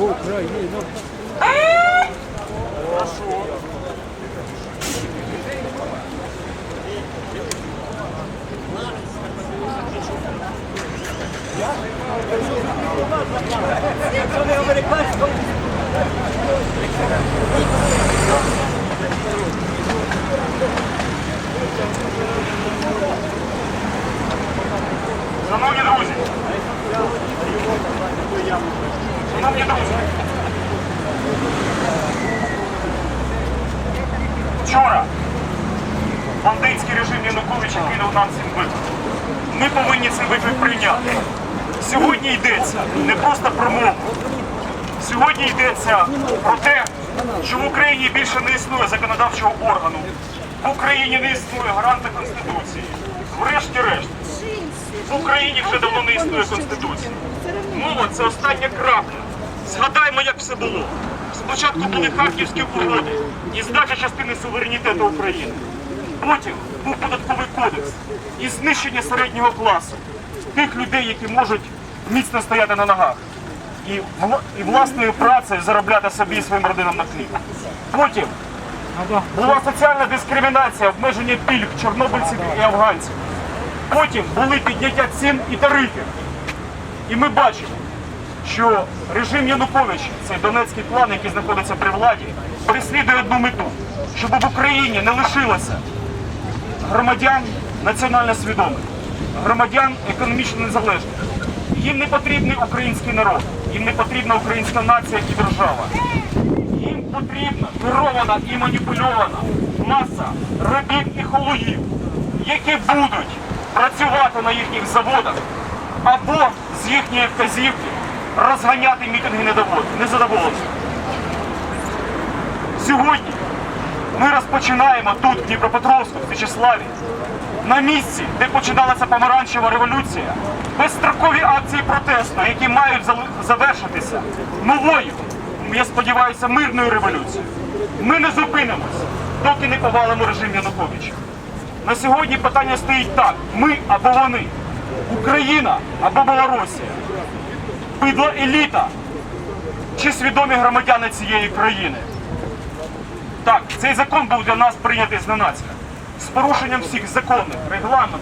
Україну. Шановні друзі, шановні друзі, вчора бандитський режим Януковича кинув нам цим виклик. Ми повинні цей виклик прийняти. Сьогодні йдеться не просто про мову. Сьогодні йдеться про те, що в Україні більше не існує законодавчого органу. В Україні не існує гаранта Конституції. Врешті-решт, в Україні вже давно не існує Конституції. Мова це остання крапля. Згадаймо, як все було. Спочатку були Харківські угоди і здача частини суверенітету України. Потім був податковий кодекс і знищення середнього класу, тих людей, які можуть міцно стояти на ногах і, і власною працею заробляти собі і своїм родинам на хліб. Потім була соціальна дискримінація, обмеження пільг чорнобильців і афганців. Потім були підняття цін і тарифів. І ми бачимо, що режим Янукович, цей донецький клан, який знаходиться при владі, переслідує одну мету, щоб в Україні не лишилося громадян національно свідомих, громадян економічно незалежних. Їм не потрібний український народ, їм не потрібна українська нація і держава. Їм потрібна керована і маніпульована маса рабів і холуїв, які будуть працювати на їхніх заводах або з їхньої вказівки розганяти мітинги незадоволення. Сьогодні ми розпочинаємо тут, в Дніпропетровську, в Січеславі, на місці, де починалася помаранчева революція, безстрокові акції протесту, які мають завершитися новою, я сподіваюся, мирною революцією. Ми не зупинимось, доки не повалимо режим Януковича. На сьогодні питання стоїть так: ми або вони, Україна або Білорусія, бидла еліта чи свідомі громадяни цієї країни. Так, цей закон був для нас прийнятий зненацька. З порушенням всіх законних, регламентних,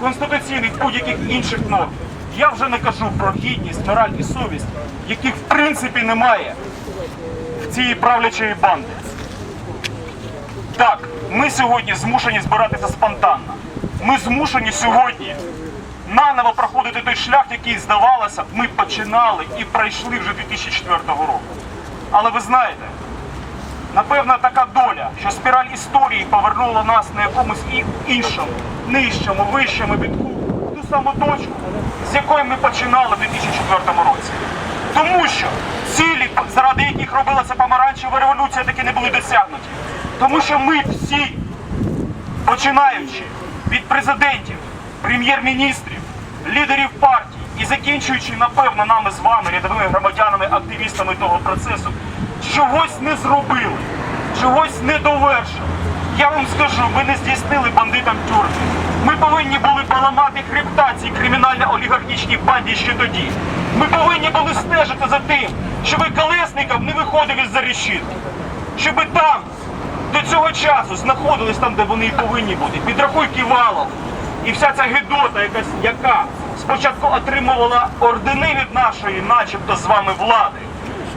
конституційних будь-яких інших норм. Я вже не кажу про гідність, мораль і совість, яких в принципі немає в цієї правлячої банди. Так, ми сьогодні змушені збиратися спонтанно. Ми змушені сьогодні наново проходити той шлях, який, здавалося б, ми починали і пройшли вже 2004 року. Але ви знаєте, Напевно, така доля, що спіраль історії повернула нас на якомусь іншому, нижчому, вищому вітку, ту саму точку, з якої ми починали в 2004 році. Тому що цілі, заради яких робилася помаранчева революція, таки не були досягнуті. Тому що ми всі, починаючи від президентів, прем'єр-міністрів, лідерів партій і закінчуючи, напевно, нами з вами, рядовими громадянами, активістами того процесу, чогось не зробили, чогось не довершили. Я вам скажу, ми не здійснили бандитам тюрми. Ми повинні були поламати хребта цій кримінально-олігархічній банді ще тоді. Ми повинні були стежити за тим, щоб Колесников не виходив із-за решітки. Щоб там до цього часу знаходились там, де вони і повинні бути. Підрахуй Ківалов і вся ця гидота, якась, яка спочатку отримувала ордени від нашої, начебто з вами влади,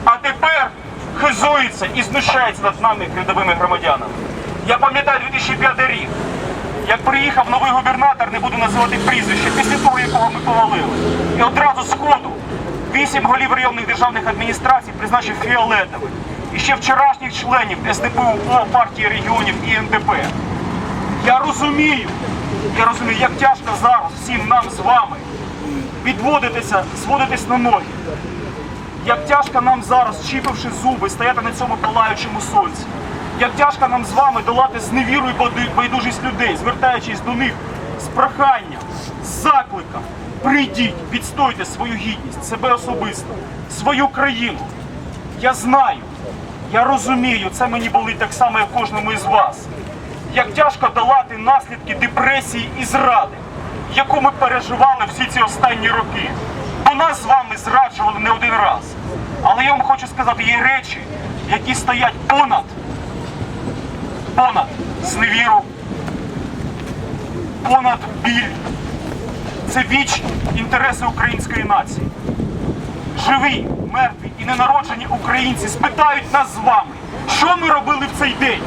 а тепер хизується і знущається над нами рядовими громадянами. Я пам'ятаю 2005 рік, як приїхав новий губернатор, не буду називати прізвище, після того, якого ми повалили. І одразу з ходу вісім голів районних державних адміністрацій призначив фіолетових. І ще вчорашніх членів СДПУ партії регіонів і НДП. Я розумію, я розумію, як тяжко зараз всім нам з вами відводитися, зводитись на ноги. Як тяжко нам зараз, чіпивши зуби, стояти на цьому палаючому сонці. Як тяжко нам з вами долати зневіру і байдужість людей, звертаючись до них з проханням, з закликом. Прийдіть, відстойте свою гідність, себе особисто, свою країну. Я знаю, я розумію, це мені болить так само, як кожному із вас. Як тяжко долати наслідки депресії і зради, яку ми переживали всі ці останні роки. Бо нас з вами зраджували не один раз. Але я вам хочу сказати, є речі, які стоять понад, понад зневіру, понад біль. Це вічні інтереси української нації. Живі, мертві і ненароджені українці спитають нас з вами, що ми робили в цей день.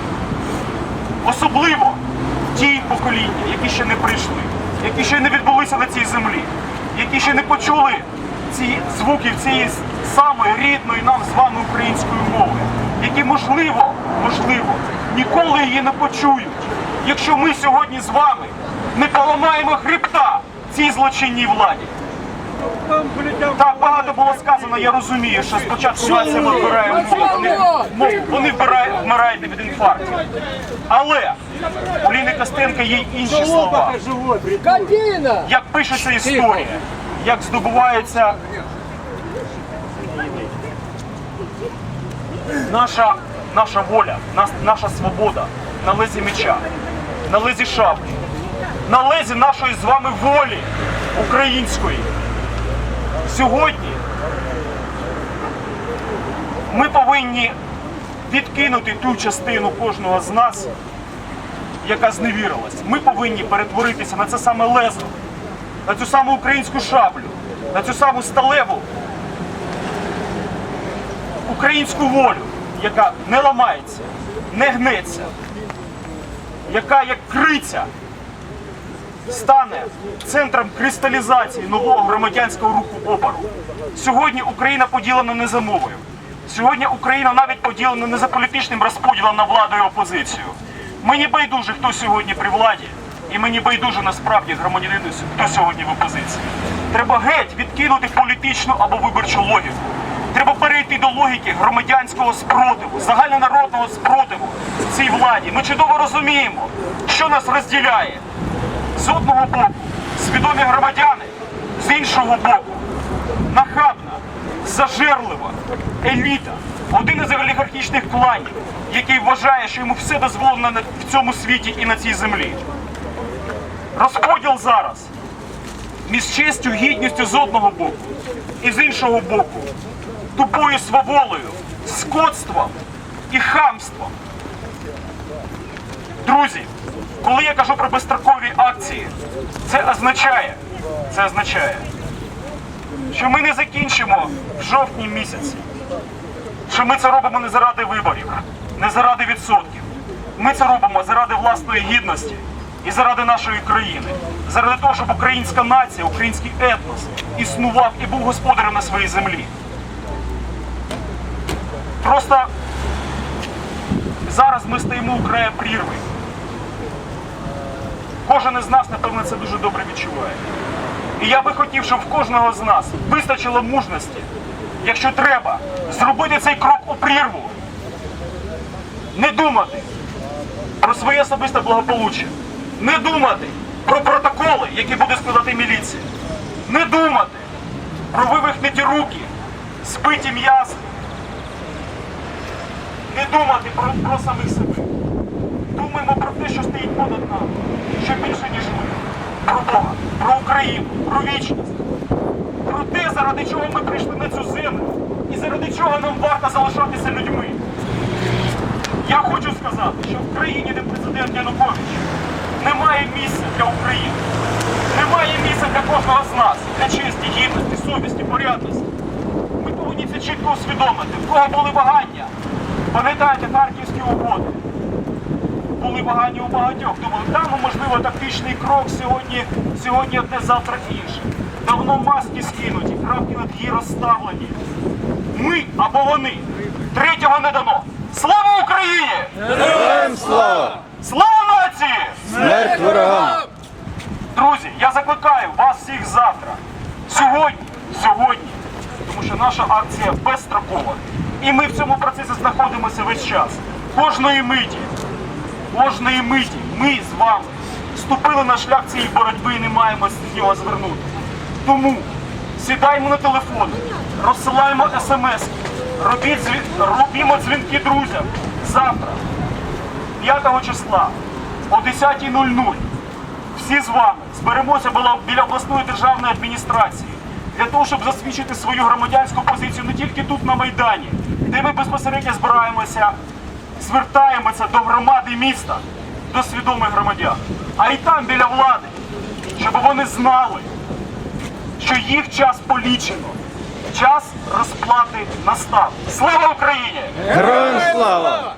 Особливо ті покоління, які ще не прийшли, які ще не відбулися на цій землі, які ще не почули ці звуки цієї самої рідної нам з вами української мови, які можливо, можливо, ніколи її не почують, якщо ми сьогодні з вами не поламаємо хребта цій злочинній владі. Так багато було сказано, я розумію, що спочатку нація вибирає вони, вони вбирають, вмирають від інфаркту. Але у Ліни Костенка є інші слова. Як пишеться історія, як здобувається наша, наша воля, наша свобода на лезі меча, на лезі шаблі, на лезі нашої з вами волі української. Сьогодні ми повинні відкинути ту частину кожного з нас, яка зневірилась. Ми повинні перетворитися на це саме лезо, на цю саму українську шаблю, на цю саму сталеву українську волю, яка не ламається, не гнеться, яка як криця стане центром кристалізації нового громадянського руху опору. Сьогодні Україна поділена не за мовою. Сьогодні Україна навіть поділена не за політичним розподілом на владу і опозицію. Мені байдуже, хто сьогодні при владі, і мені байдуже насправді громадянину, хто сьогодні в опозиції. Треба геть відкинути політичну або виборчу логіку. Треба перейти до логіки громадянського спротиву, загальнонародного спротиву цій владі. Ми чудово розуміємо, що нас розділяє. З одного боку свідомі громадяни, з іншого боку нахабна, зажерлива еліта, один із олігархічних кланів, який вважає, що йому все дозволено в цьому світі і на цій землі. Розподіл зараз між честю, гідністю з одного боку і з іншого боку тупою сваволею, скотством і хамством. Друзі, коли я кажу про безстрокові акції, це означає, це означає, що ми не закінчимо в жовтні місяці, що ми це робимо не заради виборів, не заради відсотків. Ми це робимо заради власної гідності і заради нашої країни, заради того, щоб українська нація, український етнос існував і був господарем на своїй землі. Просто зараз ми стоїмо у края прірви. Кожен із нас, напевно, це дуже добре відчуває. І я би хотів, щоб в кожного з нас вистачило мужності, якщо треба, зробити цей крок у прірву, не думати про своє особисте благополуччя, не думати про протоколи, які буде складати міліція, не думати про вивихнуті руки, збиті м'язи, не думати про, про самих себе. Те, що стоїть понад нами, що більше, ніж ми. Про Бога, про Україну, про вічність. Про те, заради чого ми прийшли на цю землю і заради чого нам варто залишатися людьми. Я хочу сказати, що в країні, де президент Янукович, немає місця для України. Немає місця для кожного з нас, для честі, гідності, совісті, порядності. Ми повинні це чітко усвідомити. В кого були вагання? Пам'ятаєте харківські угоди? Були вагання у багатьох. Думали, там, можливо, тактичний крок сьогодні, сьогодні одне, завтра інше. Давно маски скинуті, крапки над «і» розставлені. Ми або вони. Третього не дано. Слава Україні! Героям слава! Слава нації! Смерть ворогам! Друзі, я закликаю вас всіх завтра. Сьогодні, сьогодні, тому що наша акція безстрокова. І ми в цьому процесі знаходимося весь час. Кожної миті, кожної миті ми з вами вступили на шлях цієї боротьби і не маємо з нього звернути. Тому сідаємо на телефони, розсилаємо смс, робімо дзвінки друзям. Завтра, 5 числа, о 10.00 всі з вами зберемося біля обласної державної адміністрації для того, щоб засвідчити свою громадянську позицію не тільки тут на Майдані, де ми безпосередньо збираємося, звертаємося до громади міста, до свідомих громадян, а й там біля влади, щоб вони знали, що їх час полічено, час розплати настав. Слава Україні! Героям слава!